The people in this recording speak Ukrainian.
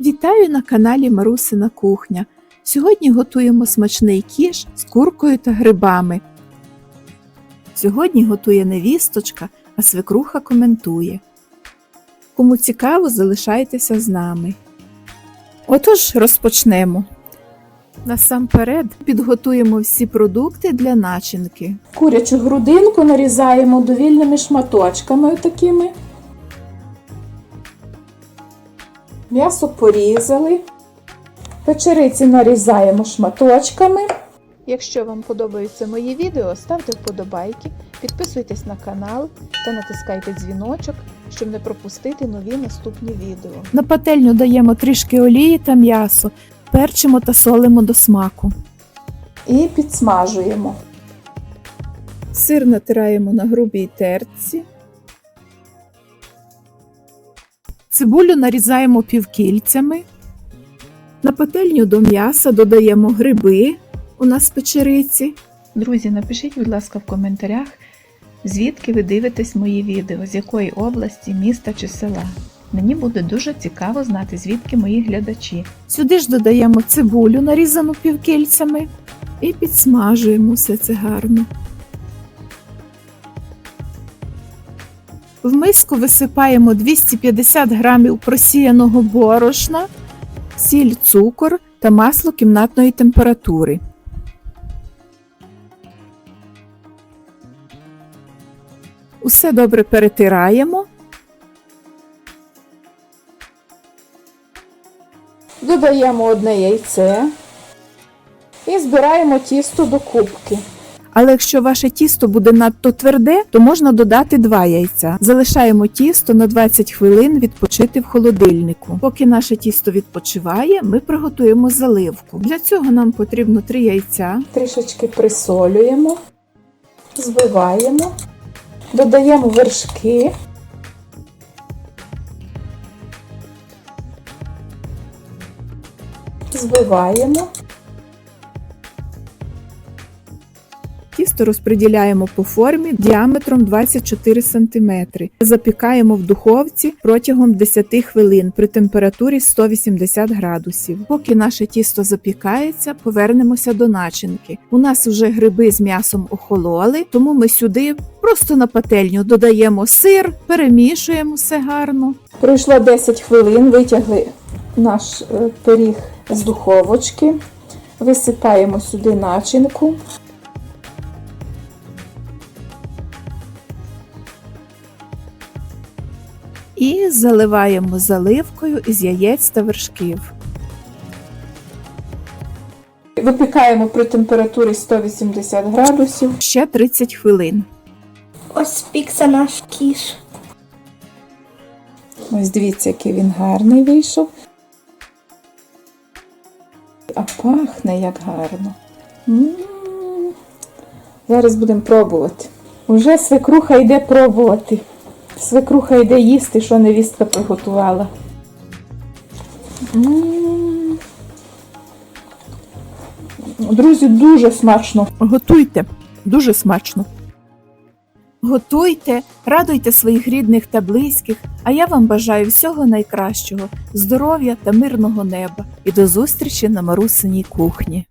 Вітаю на каналі Марусина Кухня. Сьогодні готуємо смачний кіш з куркою та грибами. Сьогодні готує невісточка, а свекруха коментує. Кому цікаво, залишайтеся з нами. Отож, розпочнемо. Насамперед підготуємо всі продукти для начинки. Курячу грудинку нарізаємо довільними шматочками такими. М'ясо порізали. Печериці нарізаємо шматочками. Якщо вам подобаються мої відео, ставте вподобайки, підписуйтесь на канал та натискайте дзвіночок, щоб не пропустити нові наступні відео. На пательню даємо трішки олії та м'ясо, перчимо та солимо до смаку. І підсмажуємо. Сир натираємо на грубій терці. Цибулю нарізаємо півкільцями. На пательню до м'яса додаємо гриби. У нас печериці. Друзі, напишіть, будь ласка, в коментарях, звідки ви дивитесь мої відео, з якої області, міста чи села. Мені буде дуже цікаво знати, звідки мої глядачі. Сюди ж додаємо цибулю, нарізану півкільцями, і підсмажуємо все це гарно. В миску висипаємо 250 грамів просіяного борошна, сіль, цукор та масло кімнатної температури. Усе добре перетираємо. Додаємо одне яйце і збираємо тісто до кубки. Але якщо ваше тісто буде надто тверде, то можна додати два яйця. Залишаємо тісто на 20 хвилин відпочити в холодильнику. Поки наше тісто відпочиває, ми приготуємо заливку. Для цього нам потрібно 3 яйця, Трішечки присолюємо, збиваємо, додаємо вершки. Збиваємо. Тісто розподіляємо по формі діаметром 24 см. Запікаємо в духовці протягом 10 хвилин при температурі 180 градусів. Поки наше тісто запікається, повернемося до начинки. У нас вже гриби з м'ясом охололи, тому ми сюди просто на пательню додаємо сир, перемішуємо все гарно. Пройшло 10 хвилин, витягли наш е, пиріг з духовочки, висипаємо сюди начинку. І заливаємо заливкою із яєць та вершків. Випікаємо при температурі 180 градусів. Ще 30 хвилин. Ось спікся наш кіш. Ось дивіться, який він гарний вийшов. А пахне як гарно. М. Зараз будемо пробувати. Уже свекруха йде пробувати. Свекруха йде їсти, що невістка приготувала. Друзі, дуже смачно. Готуйте, дуже смачно. Готуйте, радуйте своїх рідних та близьких, а я вам бажаю всього найкращого, здоров'я та мирного неба і до зустрічі на Марусиній кухні.